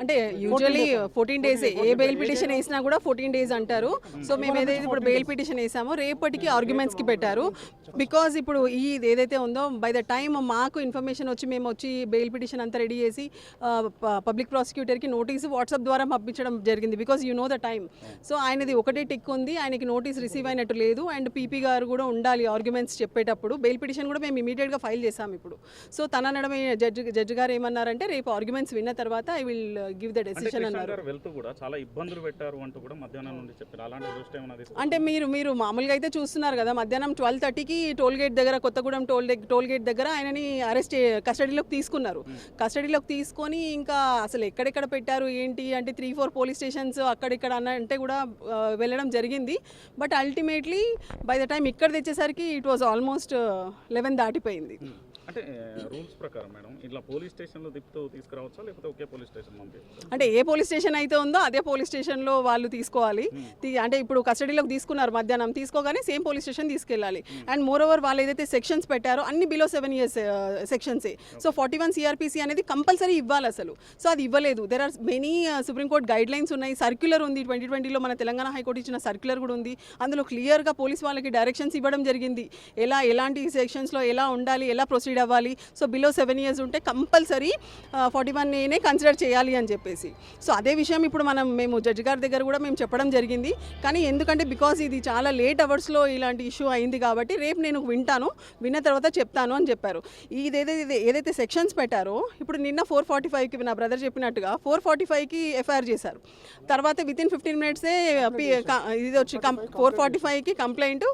అంటే usually fourteen days ఏ bail petition వేసినా కూడా ఫోర్టీన్ డేస్ అంటారు. సో మేము ఏదైతే ఇప్పుడు బెయిల్ పిటిషన్ వేసామో రేపటికి ఆర్గ్యుమెంట్స్కి పెట్టారు. బికాజ్ ఇప్పుడు ఈ ఏదైతే ఉందో బై ద టైం మాకు ఇన్ఫర్మేషన్ వచ్చి మేము వచ్చి బెయిల్ పిటిషన్ అంతా రెడీ చేసి పబ్లిక్ ప్రాసిక్యూటర్కి నోటీస్ వాట్సాప్ ద్వారా పంపించడం జరిగింది. Because you know the time so ఆయనది ఒకటే టిక్ ఉంది. ఆయనకి నోటీస్ రిసీవ్ అయినట్టు లేదు. అండ్ పీపీ గారు కూడా ఉండాలి ఆర్గ్యుమెంట్స్ చెప్పేటప్పుడు. బెయిల్ పిటిషన్ కూడా మేము ఇమీడియట్గా ఫైల్ చేసాం ఇప్పుడు. సో తన అనడమే జడ్జి జడ్జి గారు ఏమన్నారంటే రేపు ఆర్గ్యుమెంట్స్ విన్న తర్వాత I will give the decision అన్నారు. వెళ్తూ కూడా చాలా ఇబ్బందులు పెట్టారు అంటూ కూడా మధ్యాహ్నం నుండి చెప్పారు. అలాంటి దృష్టి? అంటే మీరు మీరు మామూలుగా అయితే చూస్తున్నారు కదా మధ్యాహ్నం ట్వెల్వ్ థర్టీకి టోల్ గేట్ దగ్గర కొత్తగూడెం టోల్ టోల్ గేట్ దగ్గర ఆయనని అరెస్ట్ కస్టడీలోకి తీసుకున్నారు. కస్టడీలోకి తీసుకొని ఇంకా అసలు ఎక్కడెక్కడ పెట్టారు ఏంటి అంటే త్రీ ఫోర్ పోలీస్ స్టేషన్స్ అక్కడిక్కడ అన్న అంటే కూడా వెళ్ళడం జరిగింది. But ultimately by the time ఇక్కడ తెచ్చేసరికి ఇట్ వాజ్ ఆల్మోస్ట్ లెవెన్ దాటిపోయింది. అంటే రూల్స్ ప్రకారం మేడం ఇట్లా పోలీస్ స్టేషన్లో తీసుకురావచ్చా లేకపోతే ఒకే పోలీస్ స్టేషన్ అంటే ఏ పోలీస్ స్టేషన్ అయితే ఉందో అదే పోలీస్ స్టేషన్లో వాళ్ళు తీసుకోవాలి. తీ- అంటే ఇప్పుడు కస్టడీలోకి తీసుకున్నారు మధ్యాహ్నం తీసుకోగానే సేమ్ పోలీస్ స్టేషన్ తీసుకెళ్ళాలి. అండ్ మోర్ ఓవర్ వాళ్ళు ఏదైతే సెక్షన్స్ పెట్టారో అన్ని బిలో సెవెన్ ఇయర్స్ సెక్షన్సే సో ఫార్టీ వన్ సిఆర్పిసి అనేది కంపల్సరీ ఇవ్వాలి అసలు. సో అది ఇవ్వలేదు. There are many supreme court guidelines ఉన్నాయి. సర్క్యులర్ ఉంది. ట్వంటీ ట్వంటీలో మన తెలంగాణ హైకోర్టు ఇచ్చిన సర్క్యులర్ కూడా ఉంది. అందులో క్లియర్గా పోలీస్ వాళ్ళకి డైరెక్షన్స్ ఇవ్వడం జరిగింది. ఎలా ఎలాంటి సెక్షన్స్లో ఎలా ఉండాలి ఎలా ప్రొసీడ్ అవ్వాలి. సో బిలో సెవెన్ ఇయర్స్ ఉంటే కంపల్సరీ ఫార్టీ వన్ ఏనే కన్సిడర్ చేయాలి అని చెప్పేసి. సో అదే విషయం ఇప్పుడు మనం మేము జడ్జి గారి దగ్గర కూడా మేము చెప్పడం జరిగింది. కానీ ఎందుకంటే బికాజ్ ఇది చాలా లేట్ అవర్స్లో ఇలాంటి ఇష్యూ అయింది కాబట్టి రేపు నేను వింటాను విన్న తర్వాత చెప్తాను అని చెప్పారు. ఇది ఏదైతే ఏదైతే సెక్షన్స్ పెట్టారో ఇప్పుడు నిన్న ఫోర్ ఫార్టీ ఫైవ్కి నా బ్రదర్ చెప్పినట్టుగా ఫోర్ ఫార్టీ ఫైవ్కి ఎఫ్ఐఆర్ చేశారు. తర్వాత విత్ ఇన్ ఫిఫ్టీన్ మినిట్సే ఇది వచ్చి ఫోర్ ఫార్టీ ఫైవ్కి complaint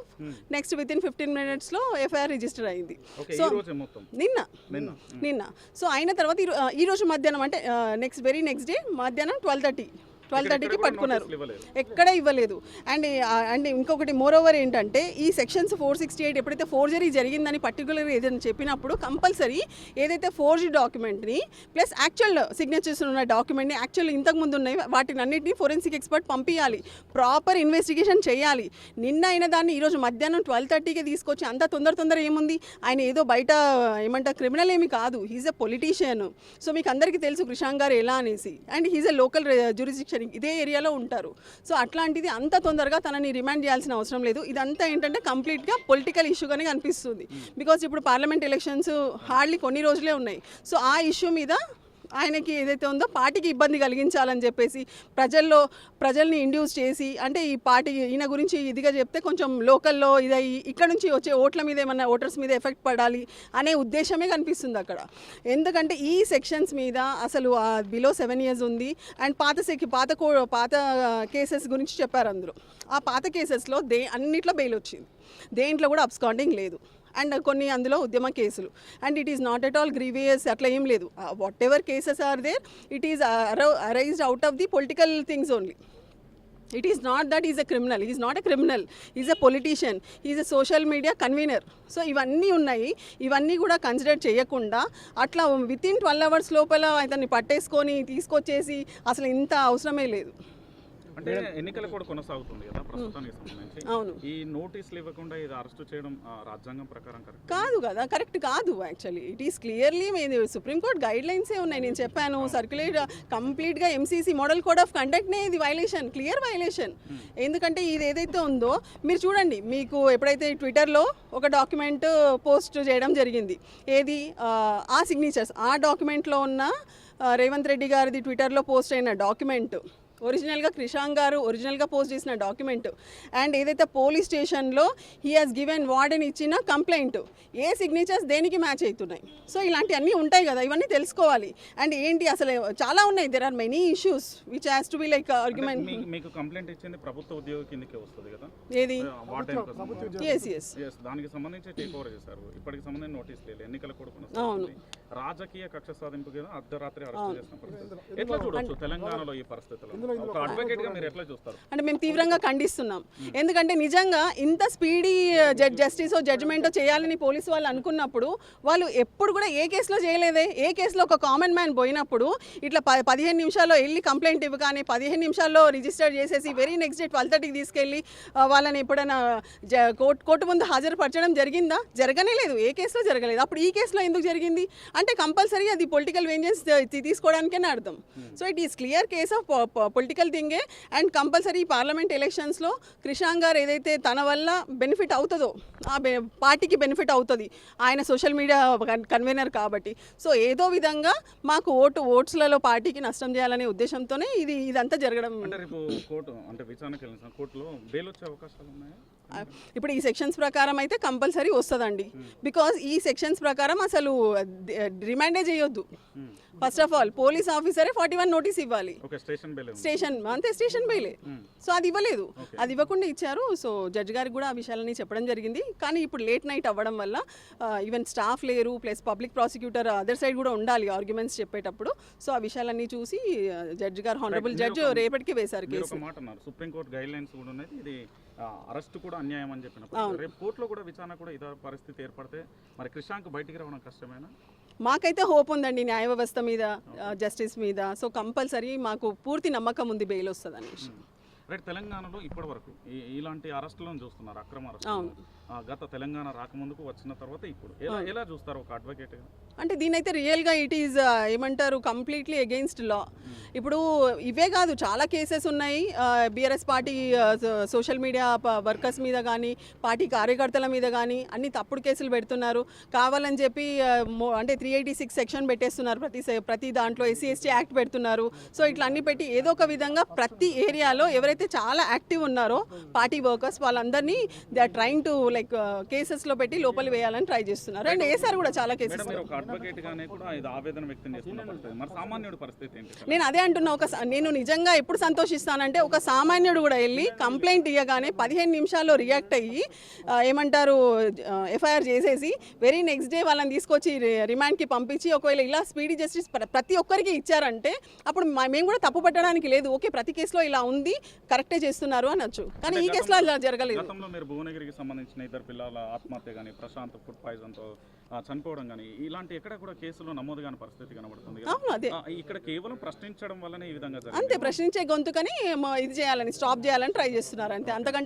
next with in fifteen మినిట్స్లో ఎఫ్ఐఆర్ రిజిస్టర్ అయింది. ఓకే సో ఈ రోజే మొత్తం. నిన్న. నిన్న. నిన్న. సో అయిన తర్వాత ఈ రోజు మధ్యాహ్నం అంటే నెక్స్ట్ వెరీ నెక్స్ట్ డే మధ్యాహ్నం ట్వెల్వ్ థర్టీ ట్వెల్వ్ థర్టీకి పట్టుకున్నారు. ఎక్కడ ఇవ్వలేదు. అండ్ అండ్ ఇంకొకటి మోర్ ఓవర్ ఏంటంటే ఈ సెక్షన్స్ ఫోర్ సిక్స్టీ ఎయిట్ ఎప్పుడైతే ఫోర్జరీ జరిగిందని పర్టికులర్గా ఏదైనా చెప్పినప్పుడు కంపల్సరీ ఏదైతే ఫోర్జీ డాక్యుమెంట్ని ప్లస్ యాక్చువల్ సిగ్నేచర్స్ ఉన్న డాక్యుమెంట్ని యాక్చువల్ ఇంతకుముందు ఉన్నాయి వాటిని అన్నింటినీ ఫోరెన్సిక్ ఎక్స్పర్ట్ పంపించాలి ప్రాపర్ ఇన్వెస్టిగేషన్ చేయాలి. నిన్న అయిన దాన్ని ఈరోజు మధ్యాహ్నం ట్వెల్వ్ థర్టీకి తీసుకొచ్చి అంత తొందర తొందర ఏముంది? ఆయన ఏదో బయట ఏమంటారు క్రిమినల్ ఏమి కాదు. హీజ్ ఎ పొలిటీషియన్ సో మీకు అందరికీ తెలుసు కృషాంక్ గారు ఎలా అనేసి. And he's a local jurisdiction ఇదే ఏరియాలో ఉంటారు. సో అట్లాంటిది అంత తొందరగా తనని రిమాండ్ చేయాల్సిన అవసరం లేదు. ఇదంతా ఏంటంటే కంప్లీట్గా పొలిటికల్ ఇష్యూగానే కనిపిస్తుంది. బికాస్ ఇప్పుడు పార్లమెంట్ ఎలక్షన్స్ హార్డ్లీ కొన్ని రోజులే ఉన్నాయి. సో ఆ ఇష్యూ మీద ఆయనకి ఏదైతే ఉందో పార్టీకి ఇబ్బంది కలిగించాలని చెప్పేసి ప్రజల్లో ప్రజల్ని ఇండ్యూస్ చేసి అంటే ఈ పార్టీ ఈయన గురించి ఇదిగా చెప్తే కొంచెం లోకల్లో ఇదై ఇక్కడ నుంచి వచ్చే ఓట్ల మీద ఏమన్నా ఓటర్స్ మీద ఎఫెక్ట్ పడాలి అనే ఉద్దేశమే కనిపిస్తుంది అక్కడ. ఎందుకంటే ఈ సెక్షన్స్ మీద అసలు బిలో సెవెన్ ఇయర్స్ ఉంది. అండ్ పాత సెక్కి పాత కో పాత కేసెస్ గురించి చెప్పారు అందులో. ఆ పాత కేసెస్లో దే అన్నిట్లో బెయిల్ వచ్చింది. దేంట్లో కూడా అబ్స్కాండింగ్ లేదు. అండ్ కొన్ని అందులో ఉద్యమ కేసులు. And it is not at all grievous అట్లా ఏం లేదు. Whatever cases are there it is arised out of the political things only it is not that is a criminal is not a criminal is a politician is a social media convener so ఇవన్నీ ఉన్నాయి. ఇవన్నీ కూడా consider చేయకుండా అట్లా with in twelve hours లోపల అతన్ని పట్టేసుకొని తీసుకొచ్చేసి అసలు ఇంత అవసరమే లేదు. అంటే ఎన్నికలు కూడా కొనసాగుతుంది కదా ప్రస్తుతానికి సంబంధించి. అవును. ఈ నోటీసులు ఇవ్వకుండా ఇది అరెస్ట్ చేయడం రాజ్యాంగం ప్రకారం కరెక్ట్? కాదు కదా కరెక్ట్ కాదు యాక్చువల్లీ. ఇట్ ఈస్ క్లియర్లీ మీది సుప్రీంకోర్టు గైడ్ లైన్సే ఉన్నాయి? నేను చెప్పాను సర్క్యులేట్ కంప్లీట్గా ఎంసీసీ మోడల్ కోడ్ ఆఫ్ కండక్ట్నే ఇది వైలేషన్ క్లియర్ వైలేషన్ ఎందుకంటే ఇది ఏదైతే ఉందో మీరు చూడండి మీకు ఎప్పుడైతే ట్విట్టర్లో ఒక డాక్యుమెంట్ పోస్ట్ చేయడం జరిగింది ఏది? ఆ, సిగ్నేచర్స్ ఆ డాక్యుమెంట్లో ఉన్న రేవంత్ రెడ్డి గారిది ట్విట్టర్లో పోస్ట్ అయిన డాక్యుమెంట్ ఒరిజినల్గా క్రిషాంక్ గారు ఒరిజినల్గా పోస్ట్ చేసిన డాక్యుమెంట్. అండ్ ఏదైతే పోలీస్ స్టేషన్లో హీ హాజ్ గివెన్ వార్డెన్ ఇచ్చిన కంప్లైంట్ ఏ సిగ్నేచర్స్ దేనికి మ్యాచ్ అవుతున్నాయి? సో ఇలాంటివన్నీ ఉంటాయి కదా ఇవన్నీ తెలుసుకోవాలి. అండ్ ఏంటి అసలు చాలా ఉన్నాయి. There are many issues which has to be like argument మీకు కంప్లైంట్ ఇచ్చింది ప్రభుత్వ ఉద్యోగి కిందకే వస్తుంది కదా? ఏది? దానికి సంబంధించి టేక్ ఓవర్ చేశారు. ఇప్పటికి సంబంధించి నోటీస్ లేదు ఎన్నికల కూడా అవును. రాజకీయ కక్ష సాధింపు కదా అర్ధరాత్రి అరెస్ట్ చేసిన పరిస్థితి. ఎట్లా చూడొచ్చు తెలంగాణలో ఈ పరిస్థితుల్లో ఒక అడ్వకేట్గా మీరు ఎట్లా చూస్తారు? అంటే మేము తీవ్రంగా ఖండిస్తున్నాం. ఎందుకంటే నిజంగా ఇంత స్పీడీ జస్టిస్ జడ్జిమెంట్ చేయాలని పోలీసు వాళ్ళు అనుకున్నప్పుడు వాళ్ళు ఎప్పుడు కూడా ఏ కేసులో చేయలేదే. ఏ కేసులో ఒక కామన్ మ్యాన్ పోయినప్పుడు ఇట్లా పదిహేను నిమిషాల్లో వెళ్ళి కంప్లైంట్ ఇవ్వగానే పదిహేను నిమిషాల్లో రిజిస్టర్ చేసేసి వెరీ నెక్స్ట్ డే ట్వెల్వ్ థర్టీకి తీసుకెళ్ళి ఆ, వాళ్ళని ఎప్పుడైనా కోర్టు ముందు హాజరుపరచడం జరిగిందా? జరగనే లేదు. ఏ కేసులో జరగలేదు. అప్పుడు ఈ కేసులో ఎందుకు జరిగింది? అంటే కంపల్సరీ అది పొలిటికల్ వేంజెన్స్ తీసుకోవడానికే అర్థం? So it is clear case of political థింగే and compulsory parliament ఎలక్షన్స్లో క్రిషాంగ్ గారు ఏదైతే తన వల్ల బెనిఫిట్ అవుతుందో ఆ బె- పార్టీకి బెనిఫిట్ అవుతుంది ఆయన సోషల్ మీడియా కన్వీనర్ కాబట్టి. సో ఏదో విధంగా మాకు ఓటు ఓట్స్లలో పార్టీకి నష్టం చేయాలనే ఉద్దేశంతోనే ఇది ఇదంతా జరగడం. అంటే రేపు కోర్టు అంటే విచారణకి వెళ్ళిన కోర్టులో బెయిల్ వచ్చే అవకాశాలు ఉన్నాయా ఇప్పుడు ఈ సెక్షన్స్ ప్రకారం అయితే కంపల్సరీ వస్తుందండి. బికాజ్ ఈ సెక్షన్స్ ప్రకారం అసలు రిమైండే చేయొద్దు. Hmm. First of all police ఆఫీసరే ఫార్టీ వన్ నోటీస్ ఇవ్వాలి. స్టేషన్ అంతే స్టేషన్ బెయిలే. Hmm. సో అది ఇవ్వలేదు. అది ఇవ్వకుండా ఇచ్చారు. సో జడ్జ్ గారికి కూడా ఆ విషయాలని చెప్పడం జరిగింది. కానీ ఇప్పుడు లేట్ నైట్ అవ్వడం వల్ల ఈవెన్ స్టాఫ్ లేరు plus public prosecutor other side కూడా ఉండాలి ఆర్గ్యుమెంట్స్ చెప్పేటప్పుడు. సో ఆ విషయాలన్నీ చూసి జడ్జ్ గారు హానరబుల్. జడ్జ్ రేపటికి వేశారు కేసు. సుప్రీంకోర్టు గైడ్ లైన్స్ కూడా ఉన్నాయి. ఇది అరెస్ట్ కూడా అన్యాయం అని చెప్పినప్పుడు రేపు కోర్టులో కూడా విచారణ కూడా ఇదే పరిస్థితి ఏర్పడితే మరి క్రిషాంక్ బయటికి రావడం కష్టమేనా? మాకైతే హోప్ ఉందండి న్యాయ వ్యవస్థ మీద జస్టిస్ మీద. సో కంపల్సరీ మాకు పూర్తి నమ్మకం ఉంది బెయిల్ వస్తుంది అనేసి రైట్ తెలంగాణలో ఇప్పటి వరకు ఇలాంటి అరెస్టులను చూస్తున్నారు అక్రమ అరెస్ట్. గత తెలంగాణ రాకముందుకు వచ్చిన తర్వాత ఇప్పుడు. ఎలా ఎలా చూస్తారు ఒక అడ్వకేట్ అంటే దీనైతే రియల్గా ఇట్ ఈజ్ ఏమంటారు కంప్లీట్లీ అగెయిన్స్ట్ లా ఇప్పుడు ఇవే కాదు చాలా కేసెస్ ఉన్నాయి. BRS party social media workers మీద కానీ పార్టీ కార్యకర్తల మీద కానీ అన్ని తప్పుడు కేసులు పెడుతున్నారు. కావాలని చెప్పి అంటే త్రీ ఎయిటీ సిక్స్ సెక్షన్ పెట్టేస్తున్నారు ప్రతి ప్రతి దాంట్లో ఎస్సీ ఎస్టీ యాక్ట్ పెడుతున్నారు. సో ఇట్లా అన్ని పెట్టి ఏదో ఒక విధంగా ప్రతి ఏరియాలో ఎవరైతే చాలా యాక్టివ్ ఉన్నారో పార్టీ వర్కర్స్ వాళ్ళందరినీ they are trying to like కేసెస్లో పెట్టి లోపలి వేయాలని ట్రై చేస్తున్నారు. అండ్ వేసారు కూడా చాలా కేసెస్ నేను అదే అంటున్నా ఒక నేను నిజంగా ఎప్పుడు సంతోషిస్తానంటే ఒక సామాన్యుడు కూడా వెళ్ళి కంప్లైంట్ ఇవ్వగానే పదిహేను నిమిషాల్లో రియాక్ట్ అయ్యి ఏమంటారు ఎఫ్ఐఆర్ చేసేసి వెరీ నెక్స్ట్ డే వాళ్ళని తీసుకొచ్చి రి- రిమాండ్కి పంపించి ఒకవేళ ఇలా స్పీడీ జస్టిస్ ప్ర- ప్రతి ఒక్కరికి ఇచ్చారంటే అప్పుడు మా- మేము కూడా తప్పు పట్టడానికి లేదు. ఓకే ప్రతి కేసులో ఇలా ఉంది కరెక్టే చేస్తున్నారు అనొచ్చు. కానీ ఈ కేసులో అలా జరగలేదు. మీరు భువనగిరికి సంబంధించిన ఇద్దరు పిల్లల ఆత్మహత్య కానీ ప్రశాంత్ ఫుడ్ పాయిజన్తో చనిపోవడం కానీ ఇలాంటి ఎక్కడ కూడా కేసులు నమోదు కాని పరిస్థితి కనబడుతుంది ఇక్కడ కేవలం ప్రశ్నించడం వల్లనే ఈ విధంగా అంతే ప్రశ్నించే గొంతుకని ఇది చేయాలని స్టాప్ చేయాలని ట్రై చేస్తున్నారు అంతే. అంతకంటే